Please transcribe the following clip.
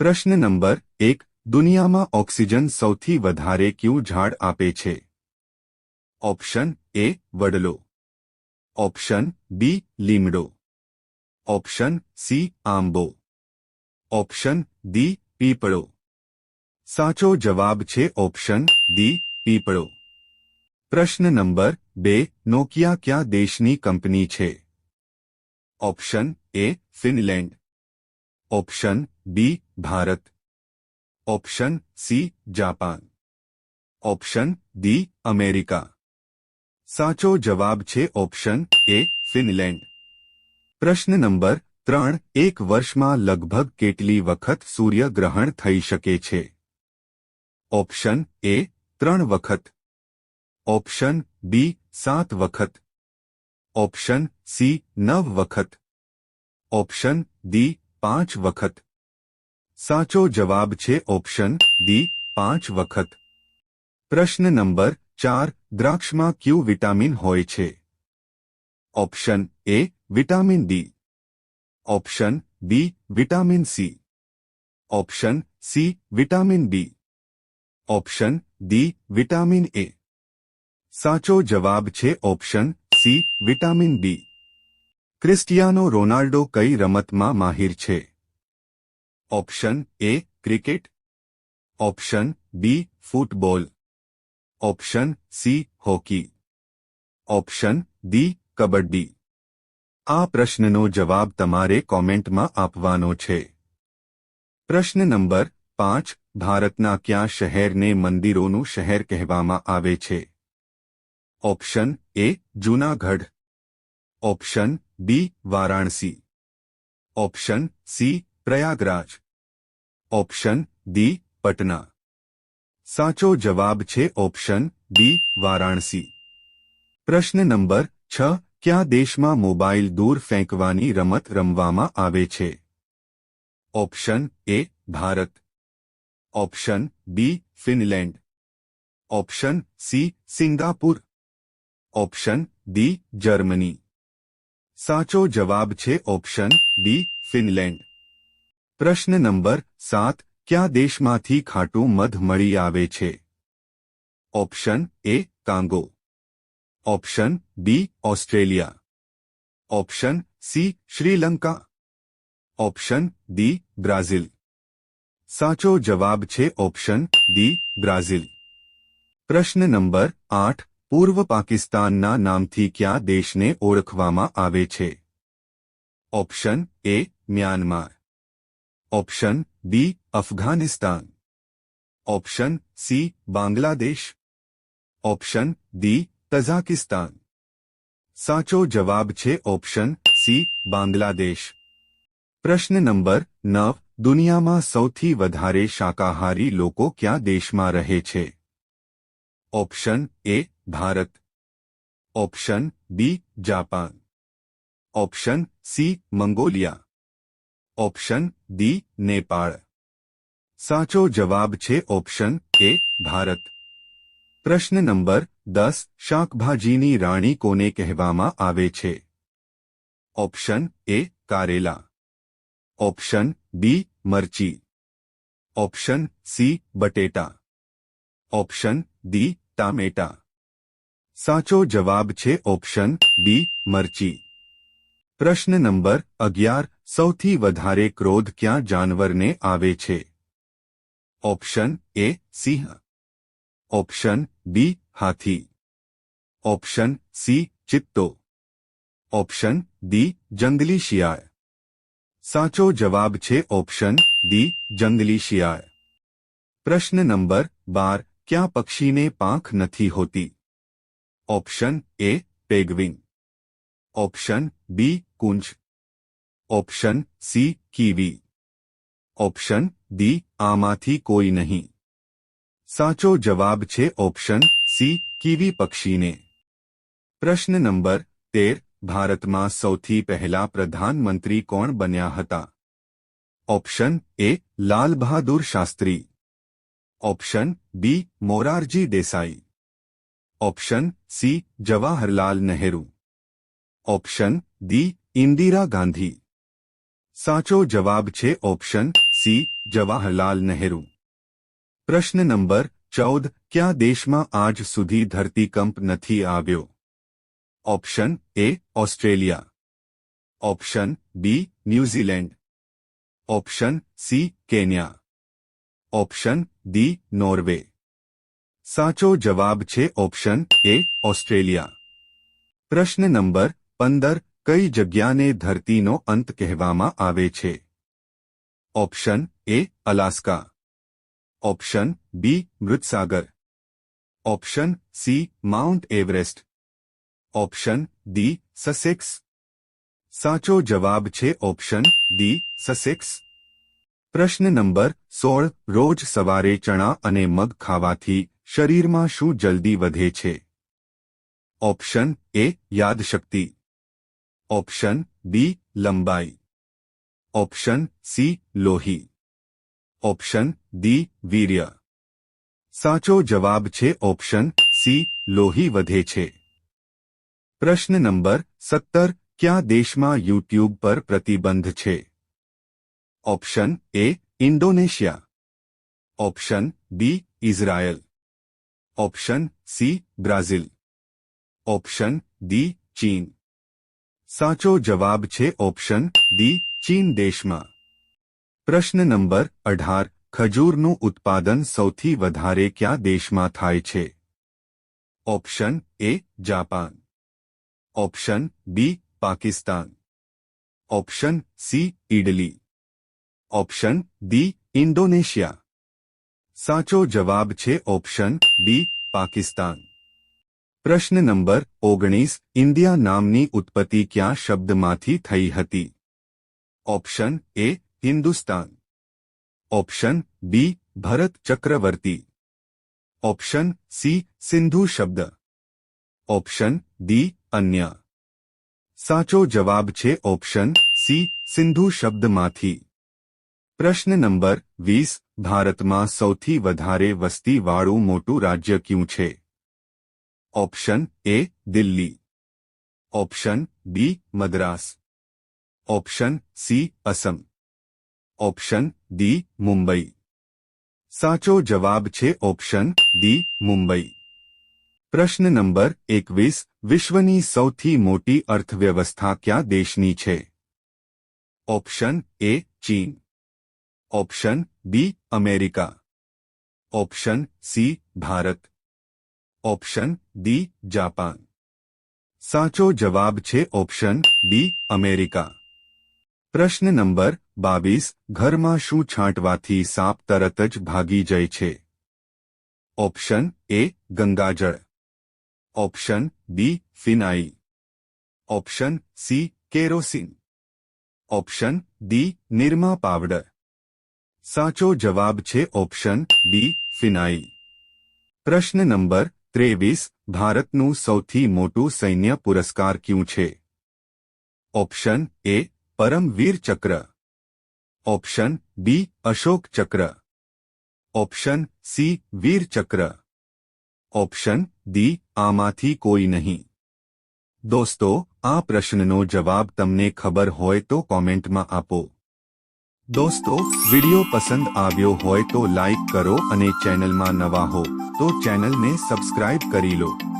પ્રશ્ન નંબર એક દુનિયામાં ઓક્સિજન સૌથી વધારે ક્યું ઝાડ આપે છે ઓપ્શન એ વડલો ઓપ્શન બી લીમડો ઓપ્શન સી આંબો ઓપ્શન ડી પીપળો સાચો જવાબ છે ઓપ્શન ડી પીપળો પ્રશ્ન નંબર બે નોકિયા ક્યાં દેશની કંપની છે option A Finland option B Bharat option C Japan option D America સાચો જવાબ છે ઓપ્શન એ ફિનલેન્ડ પ્રશ્ન નંબર ત્રણ એક વર્ષમાં લગભગ કેટલી વખત સૂર્યગ્રહણ થઈ શકે છે ઓપ્શન એ ત્રણ વખત ઓપ્શન બી સાત વખત ઓપ્શન સી નવ વખત ઓપ્શન ડી પાંચ વખત સાચો જવાબ છે ઓપ્શન ડી, પાંચ વખત. પ્રશ્ન નંબર ચાર, દ્રાક્ષમાં ક્યુ વિટામિન હોય છે? Option A, vitamin D. Option B, vitamin C. Option C, vitamin B option D, vitamin A. સાચો જવાબ છે option C, vitamin D. Cristiano Ronaldo કઈ રમતમાં માહિર છે? option A cricket option B football option C hockey option D kabaddi આ પ્રશ્નનો જવાબ તમારે કોમેન્ટમાં આપવાનો છે પ્રશ્ન નંબર પાંચ ભારતના કયા શહેરને મંદિરોનું શહેર કહેવામાં આવે છે option A Junagadh option B Varanasi option C Prayagraj option D Patna સાચો જવાબ છે ઓપ્શન બી વારાણસી પ્રશ્ન નંબર છ કયા દેશમાં મોબાઈલ દૂર ફેંકવાની રમત રમવામાં આવે છે option A Bharat option B Finland option C Singapore option D Germany સાચો જવાબ છે ઓપ્શન બી ફિનલેન્ડ પ્રશ્ન નંબર સાત કયા દેશમાંથી ખાટું મધ મળી આવે છે option A Congo option B Australia option C Sri Lanka option D Brazil સાચો જવાબ છે ઓપ્શન ડી બ્રાઝિલ પ્રશ્ન નંબર આઠ પૂર્વ પાકિસ્તાનના નામથી કયા દેશને ઓળખવામાં આવે છે ઓપ્શન એ Myanmar option B Afghanistan option C Bangladesh option D Tajikistan સાચો જવાબ છે ઓપ્શન સી બાંગ્લાદેશ પ્રશ્ન નંબર નવ દુનિયામાં સૌથી વધારે શાકાહારી લોકો કયા દેશમાં રહે છે option A Bharat option B Japan option C Mongolia option D Nepal સાચો જવાબ છે ઓપ્શન એ ભારત પ્રશ્ન નંબર દસ શાકભાજીની રાણી કોને કહેવામાં આવે છે ઓપ્શન એ કારેલા ઓપ્શન બી મરચી ઓપ્શન સી બટેટા ઓપ્શન ડી ટામેટા સાચો જવાબ છે ઓપ્શન બી મરચી પ્રશ્ન નંબર અગિયાર સૌથી વધારે ક્રોધ ક્યાં જાનવરને આવે છે ઓપ્શન એ સિંહ ઓપ્શન બી હાથી ઓપ્શન સી ચિત્તો ઓપ્શન ડી જંગલી શિયાળ સાચો જવાબ છે ઓપ્શન ડી જંગલી શિયાળ પ્રશ્ન નંબર બાર ક્યાં પક્ષીને પાંખ નથી હોતી ઓપ્શન એ પેગવિન ઓપ્શન બી કુંજ option C kiwi option D આમાંથી કોઈ નહીં સાચો જવાબ છે ઓપ્શન સી કીવી પક્ષીને પ્રશ્ન નંબર તેર ભારતમાં સૌથી પહેલા પ્રધાનમંત્રી કોણ બન્યા હતા option A Lal Bahadur Shastri option B Morarji Desai option C Jawaharlal Nehru option D Indira Gandhi સાચો જવાબ છે ઓપ્શન સી જવાહરલાલ નહેરુ પ્રશ્ન નંબર ચૌદ કયા દેશમાં આજ સુધી ધરતીકંપ નથી આવ્યો option A Australia option B New Zealand option C Kenya option D Norway સાચો જવાબ છે ઓપ્શન એ ઓસ્ટ્રેલિયા પ્રશ્ન નંબર પંદર કઈ જગ્યાને ધરતીનો અંત કહેવામાં આવે છે option A Alaska option B મૃતસાગર option C Mount Everest option D Sussex સાચો જવાબ છે ઓપ્શન ડી સસેક્સ પ્રશ્ન નંબર સોળ રોજ સવારે ચણા અને મગ ખાવાથી શરીરમાં શું જલ્દી વધે છે ઓપ્શન એ યાદશક્તિ ઓપ્શન બી લંબાઈ ઓપ્શન સી લોહી ઓપ્શન ડી વીર્ય સાચો જવાબ છે ઓપ્શન સી લોહી વધે છે પ્રશ્ન નંબર સત્તર કયા દેશમાં યુટ્યુબ પર પ્રતિબંધ છે option A Indonesia option B Israel option C Brazil option D ચીન સાચો જવાબ છે ઓપ્શન ડી, ચીન દેશમાં. પ્રશ્ન નંબર અઢાર, ખજૂરનું ઉત્પાદન સૌથી વધારે કયા દેશમાં થાય છે? Option A, Japan. Option B, Pakistan. Option C, idli. Option D, Indonesia. સાચો જવાબ છે ઓપ્શન બી, પાકિસ્તાન. પ્રશ્ન નંબર ઓગણીસ ઇન્ડિયા નામની ઉત્પત્તિ ક્યાં શબ્દમાંથી થઈ હતી option A Hindustan option B Bharat Chakravarti option C Sindhu શબ્દ ઓપ્શન ડી અન્ય સાચો જવાબ છે ઓપ્શન સી સિંધુ શબ્દમાંથી પ્રશ્ન નંબર વીસ ભારતમાં સૌથી વધારે વસ્તીવાળું મોટું રાજ્ય ક્યું છે option A Delhi option B Madras option C Assam option D Mumbai સાચો જવાબ છે ઓપ્શન ડી મુંબઈ પ્રશ્ન નંબર એકવીસ વિશ્વની સૌથી મોટી અર્થવ્યવસ્થા કયા દેશની છે ઓપ્શન એ ચીન option B America option C Bharat option D Japan સાચો જવાબ છે ઓપ્શન બી અમેરિકા પ્રશ્ન નંબર બાવીસ ઘરમાં શું છાંટવાથી સાપ તરત જ ભાગી જાય છે ઓપ્શન એ ગંગાજળ option B phenyl option C kerosene option D Nirma powder સાચો જવાબ છે ઓપ્શન બી ફિનાઈ પ્રશ્ન નંબર ત્રેવીસ, ભારતનું સૌથી મોટું સૈન્ય પુરસ્કાર ક્યું છે? ઓપ્શન એ પરમવીર ચક્ર. ઓપ્શન બી, અશોક ચક્ર. ઓપ્શન સી, વીર ચક્ર. ઓપ્શન ડી, આમાંથી કોઈ નહીં. દોસ્તો, આ પ્રશ્નનો જવાબ તમને ખબર હોય તો કોમેન્ટમાં આપો. દોસ્તો, વિડિયો પસંદ આવ્યો હોય તો લાઈક કરો અને ચેનલમાં નવા હો, તો ચેનલને સબસ્ક્રાઇબ કરી લો.